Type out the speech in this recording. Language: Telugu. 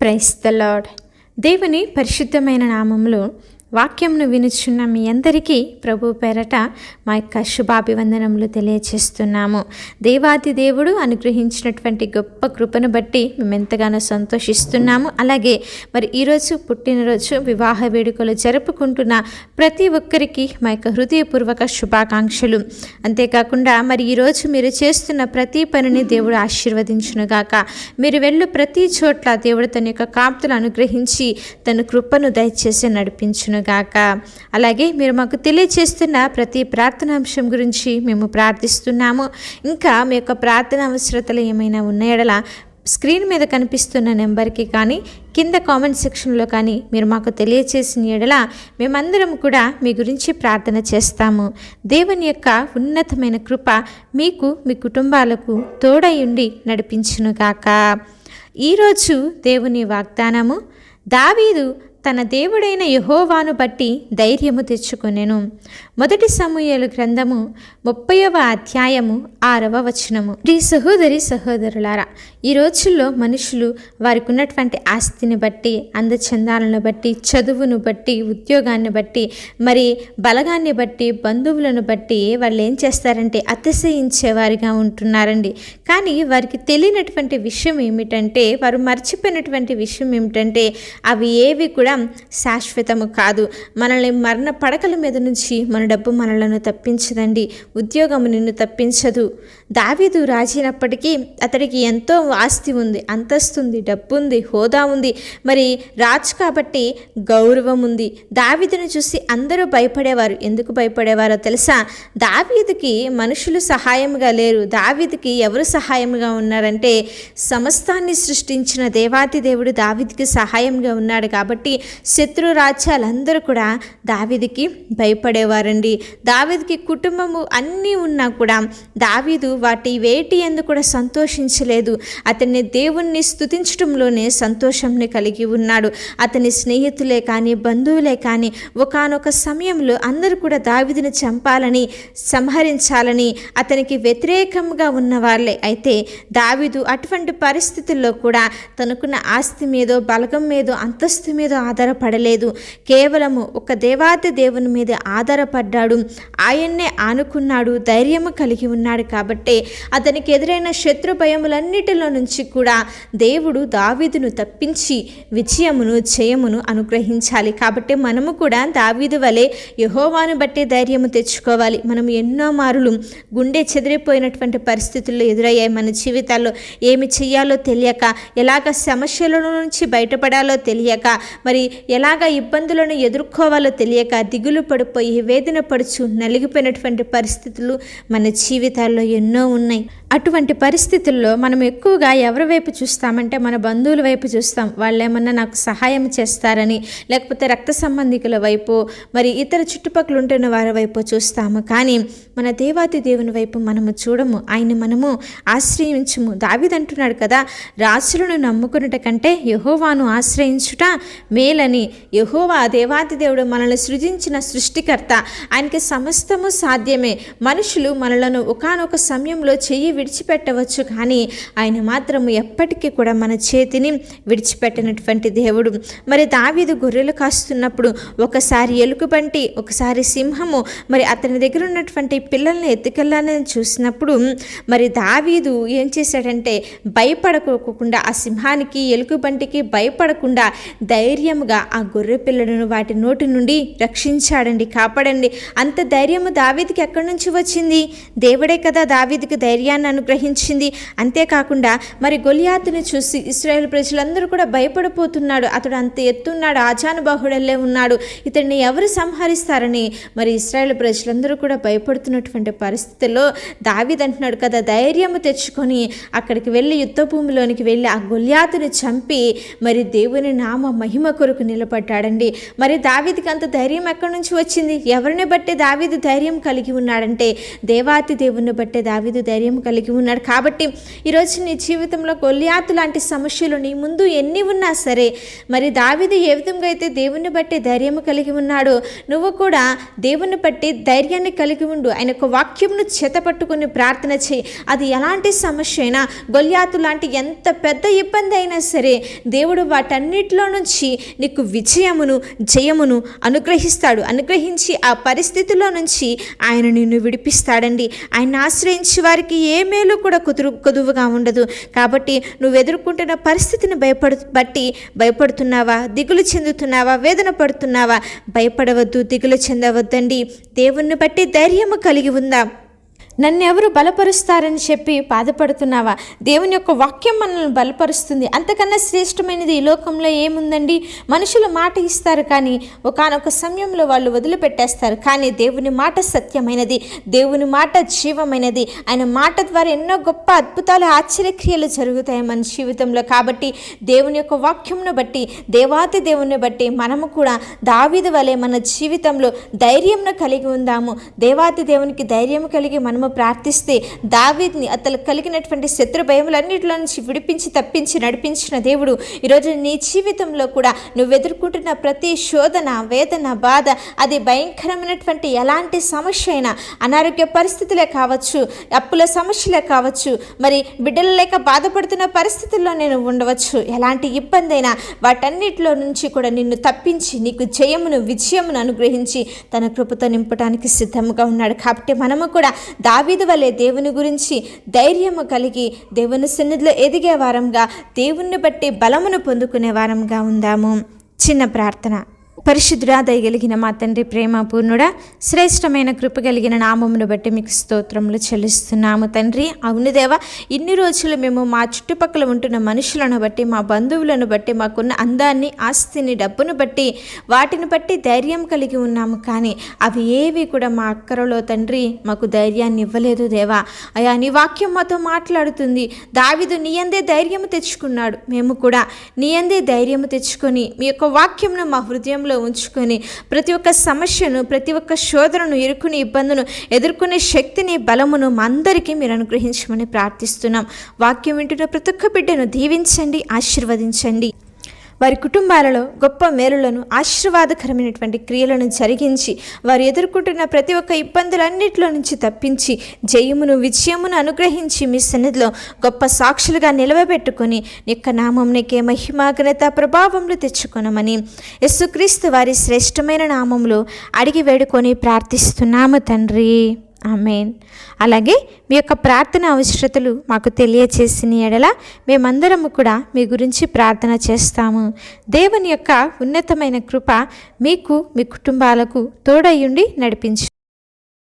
ప్రైస్ ద లాడ్ దేవుని పరిశుద్ధమైన నామంలో వాక్యంను వినుచున్న మీ అందరికీ ప్రభు పేరట మా యొక్క శుభాభివందనములు తెలియచేస్తున్నాము. దేవాది దేవుడు అనుగ్రహించినటువంటి గొప్ప కృపను బట్టి మేము ఎంతగానో సంతోషిస్తున్నాము. అలాగే మరి ఈరోజు పుట్టినరోజు వివాహ వేడుకలు జరుపుకుంటున్న ప్రతి ఒక్కరికి మా యొక్క హృదయపూర్వక శుభాకాంక్షలు. అంతేకాకుండా మరి ఈరోజు మీరు చేస్తున్న ప్రతి పనిని దేవుడు ఆశీర్వదించునుగాక. మీరు వెళ్ళు ప్రతి చోట్ల దేవుడు తన యొక్క కాపుతలు అనుగ్రహించి తన కృపను దయచేసి గాక. అలాగే మీరు మాకు తెలియచేస్తున్న ప్రతి ప్రార్థన అంశం గురించి మేము ప్రార్థిస్తున్నాము. ఇంకా మీ యొక్క ప్రార్థన అవసరతలు ఏమైనా ఉన్నాయడల స్క్రీన్ మీద కనిపిస్తున్న నెంబర్కి కానీ కింద కామెంట్ సెక్షన్లో కానీ మీరు మాకు తెలియచేసిన ఎడల మేమందరం కూడా మీ గురించి ప్రార్థన చేస్తాము. దేవుని యొక్క ఉన్నతమైన కృప మీకు మీ కుటుంబాలకు తోడై ఉండి నడిపించునుగాక ఈరోజు దేవుని వాగ్దానము దావీదు తన దేవుడైన యహోవాను బట్టి ధైర్యము తెచ్చుకొనెను. మొదటి సమూహలు గ్రంథము ముప్పైవ అధ్యాయము ఆరవ వచనము. ప్రీ సహోదరి సహోదరులారా ఈ రోజుల్లో మనుషులు వారికి ఉన్నటువంటి ఆస్తిని బట్టి అందచందాలను బట్టి చదువును బట్టి ఉద్యోగాన్ని బట్టి మరి బలగాన్ని బట్టి బంధువులను బట్టి వాళ్ళు ఏం చేస్తారంటే అతిశయించేవారిగా ఉంటున్నారండి. కానీ వారికి తెలియనటువంటి విషయం ఏమిటంటే వారు మర్చిపోయినటువంటి విషయం ఏమిటంటే అవి ఏవి కూడా శాశ్వతము కాదు. మనల్ని మరణ పడకల మీద నుంచి మన డబ్బు మనలను తప్పించదండి. ఉద్యోగం నిన్ను తప్పించదు. దావీదు రాజైనప్పటికీ అతడికి ఎంతో ఆస్తి ఉంది. అంతస్తు ఉంది డబ్బు ఉంది హోదా ఉంది. మరి రాజు కాబట్టి గౌరవం ఉంది. దావీదును చూసి అందరూ భయపడేవారు. ఎందుకు భయపడేవారో తెలుసా? దావీదుకి మనుషులు సహాయంగా లేరు. దావీదుకి ఎవరు సహాయంగా ఉన్నారంటే సమస్తాన్ని సృష్టించిన దేవాతి దేవుడు దావీదికి సహాయంగా ఉన్నాడు కాబట్టి శత్రు రాజ్యాలందరూ కూడా దావీదుకి భయపడేవారండి. దావీదుకి కుటుంబము అన్నీ ఉన్నా కూడా దావీదు వాటి వేటి ఎందు కూడా సంతోషించలేదు. అతన్ని దేవుణ్ణి స్థుతించడంలోనే సంతోషంని కలిగి ఉన్నాడు. అతని స్నేహితులే కానీ బంధువులే కానీ ఒకానొక సమయంలో అందరూ కూడా దావిదిని చంపాలని సంహరించాలని అతనికి వ్యతిరేకంగా ఉన్న వాళ్ళే అయితే దావీదు అటువంటి పరిస్థితుల్లో కూడా తనకున్న ఆస్తి మీదో బలగం మీదో అంతస్తు మీదో ఆధారపడలేదు. కేవలము ఒక దేవాతి దేవుని మీద ఆధారపడ్డాడు. ఆయన్నే ఆనుకున్నాడు ధైర్యము కలిగి ఉన్నాడు కాబట్టి అతనికి ఎదురైన శత్రు భయములన్నిటిలో నుంచి కూడా దేవుడు దావీదును తప్పించి విజయమును జయమును అనుగ్రహించాలి. కాబట్టి మనము కూడా దావీదు వలె యహోవాను బట్టి ధైర్యము తెచ్చుకోవాలి. మనం ఎన్నో మారులు గుండె చెదిరిపోయినటువంటి పరిస్థితుల్లో ఎదురయ్యాయి. మన జీవితాల్లో ఏమి చేయాలో తెలియక ఎలాగ సమస్యల నుంచి బయటపడాలో తెలియక మరి ఎలాగ ఇబ్బందులను ఎదుర్కోవాలో తెలియక దిగులు పడిపోయి వేదన పడుచు నలిగిపోయినటువంటి పరిస్థితులు మన జీవితాల్లో ఎన్నో ఉన్నాయి. అటువంటి పరిస్థితుల్లో మనం ఎక్కువగా ఎవరి వైపు చూస్తామంటే మన బంధువుల వైపు చూస్తాం. వాళ్ళు ఏమన్నా నాకు సహాయం చేస్తారని లేకపోతే రక్త సంబంధికుల వైపు మరి ఇతర చుట్టుపక్కల ఉంటున్న వారి వైపు చూస్తాము. కానీ మన దేవాతి దేవుని వైపు మనము చూడము. ఆయన మనము ఆశ్రయించము. దావిదంటున్నాడు కదా రాజులను నమ్ముకున్నట కంటే యహోవాను ఆశ్రయించుట మేలని. యహోవా దేవాతి దేవుడు మనల్ని సృజించిన సృష్టికర్త. ఆయనకి సమస్తము సాధ్యమే. మనుషులు మనలను ఒకనొక సమయంలో చెయ్యి విడిచిపెట్టవచ్చు కానీ ఆయన మాత్రము ఎప్పటికీ కూడా మన చేతిని విడిచిపెట్టినటువంటి దేవుడు. మరి దావీదు గొర్రెలు కాస్తున్నప్పుడు ఒకసారి ఎలుకబంటి ఒకసారి సింహము మరి అతని దగ్గర ఉన్నటువంటి పిల్లల్ని ఎత్తుకెళ్ళాలని చూసినప్పుడు మరి దావీదు ఏం చేశాడంటే భయపడకోకుండా ఆ సింహానికి ఎలుకబంటికి భయపడకుండా ధైర్యముగా ఆ గొర్రె పిల్లలను వాటి నోటి నుండి రక్షించాడండి కాపాడండి. అంత ధైర్యము దావీదికి ఎక్కడి నుంచి వచ్చింది? దేవుడే కదా దావీదికి ధైర్యాన్ని అనుగ్రహించింది అంతేకాకుండా మరి గొలియాతుని చూసి ఇస్రాయేల్ ప్రజలందరూ కూడా భయపడిపోతున్నాడు. అతడు అంత ఎత్తున్నాడు. ఆజానుబాహుడల్లే ఉన్నాడు. ఇతడిని ఎవరు సంహరిస్తారని మరి ఇస్రాయేల్ ప్రజలందరూ కూడా భయపడుతున్నటువంటి పరిస్థితుల్లో దావీద్ అంటున్నాడు కదా ధైర్యము తెచ్చుకొని అక్కడికి వెళ్ళి యుద్ధ భూమిలోనికి వెళ్ళి ఆ గొలియాతుని చంపి మరి దేవుని నామ మహిమ కొరకు నిలబడ్డాడండి. మరి దావిదికి అంత ధైర్యం ఎక్కడి నుంచి వచ్చింది? ఎవరిని బట్టి దావీదు ధైర్యం కలిగి ఉన్నాడంటే దేవాతి దేవుని బట్టే దావీదు ధైర్యం కలిగి కలిగి ఉన్నాడు. కాబట్టి ఈరోజు నీ జీవితంలో గొల్లియాతు లాంటి సమస్యలు నీ ముందు ఎన్ని ఉన్నా సరే మరి దావిది ఏ విధంగా అయితే దేవుణ్ణి బట్టి ధైర్యము కలిగి ఉన్నాడో నువ్వు కూడా దేవుణ్ణి బట్టి ధైర్యాన్ని కలిగి ఉండు. ఆయన యొక్క వాక్యంను చేతపట్టుకుని ప్రార్థన చేయి. అది ఎలాంటి సమస్య అయినా గొల్యాతు లాంటి ఎంత పెద్ద ఇబ్బంది అయినా సరే దేవుడు వాటన్నిటిలో నుంచి నీకు విజయమును జయమును అనుగ్రహిస్తాడు. అనుగ్రహించి ఆ పరిస్థితిలో నుంచి ఆయన నిన్ను విడిపిస్తాడండి. ఆయన ఆశ్రయించి వారికి ఏ మేలు కూడా కుదురు కొదువుగా ఉండదు. కాబట్టి నువ్వు ఎదుర్కొంటున్న పరిస్థితిని భయపడు బట్టి భయపడుతున్నావా? దిగులు చెందుతున్నావా? వేదన పడుతున్నావా? భయపడవద్దు దిగులు చెందవద్దండి. దేవుణ్ణి బట్టి ధైర్యము కలిగి ఉందా. నన్నెవరు బలపరుస్తారని చెప్పి బాధపడుతున్నావా? దేవుని యొక్క వాక్యం మనల్ని బలపరుస్తుంది. అంతకన్నా శ్రేష్టమైనది ఈ లోకంలో ఏముందండి? మనుషులు మాట ఇస్తారు కానీ ఒకానొక సమయంలో వాళ్ళు వదిలిపెట్టేస్తారు. కానీ దేవుని మాట సత్యమైనది. దేవుని మాట జీవమైనది. ఆయన మాట ద్వారా ఎన్నో గొప్ప అద్భుతాలు ఆశ్చర్యక్రియలు జరుగుతాయి మన జీవితంలో. కాబట్టి దేవుని యొక్క వాక్యంను బట్టి దేవాతి దేవుని బట్టి మనము కూడా దావిది వలె మన జీవితంలో ధైర్యంను కలిగి ఉందాము. దేవాతి దేవునికి ధైర్యం కలిగి మనము ప్రార్థిస్తే దావీద్ని అతను కలిగినటువంటి శత్రు భయములన్నిటిలో నుంచి విడిపించి తప్పించి నడిపించిన దేవుడు. ఈరోజు నీ జీవితంలో కూడా నువ్వు ఎదుర్కొంటున్న ప్రతి శోధన వేదన బాధ అది భయంకరమైనటువంటి ఎలాంటి సమస్య అయినా అనారోగ్య పరిస్థితులే కావచ్చు అప్పుల సమస్యలే కావచ్చు మరి బిడ్డలు లేక బాధపడుతున్న పరిస్థితుల్లో నేను ఉండవచ్చు. ఎలాంటి ఇబ్బంది అయినా వాటన్నిటిలో నుంచి కూడా నిన్ను తప్పించి నీకు జయమును విజయమును అనుగ్రహించి తన కృపతో నింపడానికి సిద్ధంగా ఉన్నాడు. కాబట్టి మనము కూడా దావీదు వలె దేవుని గురించి ధైర్యము కలిగి దేవుని సన్నిధిలో ఎదిగే వారంగా దేవుణ్ణి బట్టి బలమును పొందుకునే వారంగా ఉందాము. చిన్న ప్రార్థన. పరిశుద్ధుడా దయగలిగిన మా తండ్రి ప్రేమ పూర్ణుడా శ్రేష్టమైన కృప కలిగిన నామమును బట్టి మీకు స్తోత్రములు చెల్లిస్తున్నాము తండ్రి. అవును దేవా ఇన్ని రోజులు మేము మా చుట్టుపక్కల ఉంటున్న మనుషులను బట్టి మా బంధువులను బట్టి మాకున్న అందాన్ని ఆస్తిని డబ్బును బట్టి వాటిని బట్టి ధైర్యం కలిగి ఉన్నాము. కానీ అవి ఏవి కూడా మా అక్కరలో తండ్రి మాకు ధైర్యాన్ని ఇవ్వలేదు దేవా. అయా నీ వాక్యం మాతో మాట్లాడుతుంది. దావిదు నీ అందే ధైర్యము తెచ్చుకున్నాడు. మేము కూడా నీ అందే ధైర్యము తెచ్చుకొని మీ యొక్క వాక్యంను మా హృదయంలో ఉంచుకొని ప్రతి ఒక్క సమస్యను ప్రతి ఒక్క శోధనను ఇరుకుని ఇబ్బందును ఎదుర్కొనే శక్తిని బలమును మా అందరికీ మీరు అనుగ్రహించమని ప్రార్థిస్తున్నాం. వాక్యం వింటున్న ప్రతి ఒక్క బిడ్డను దీవించండి ఆశీర్వదించండి. వారి కుటుంబాలలో గొప్ప మేలులను ఆశీర్వాదకరమైనటువంటి క్రియలను జరిగించి వారు ఎదుర్కొంటున్న ప్రతి ఒక్క ఇబ్బందులన్నిటిలో నుంచి తప్పించి జయమును విజయమును అనుగ్రహించి మీ సన్నిధిలో గొప్ప సాక్షులుగా నిలవబెట్టుకొని యొక్క నామం నీకే మహిమ ఘనత ప్రభావములు తెచ్చుకునమని యేసుక్రీస్తు వారి శ్రేష్టమైన నామంలో అడిగి వేడుకొని ప్రార్థిస్తున్నాము తండ్రి. ఆమెన్. అలాగే మీ యొక్క ప్రార్థన అవసరతలు మాకు తెలియచేసిన ఎడల మేమందరము కూడా మీ గురించి ప్రార్థన చేస్తాము. దేవుని యొక్క ఉన్నతమైన కృప మీకు మీ కుటుంబాలకు తోడయ్యుండి నడిపించు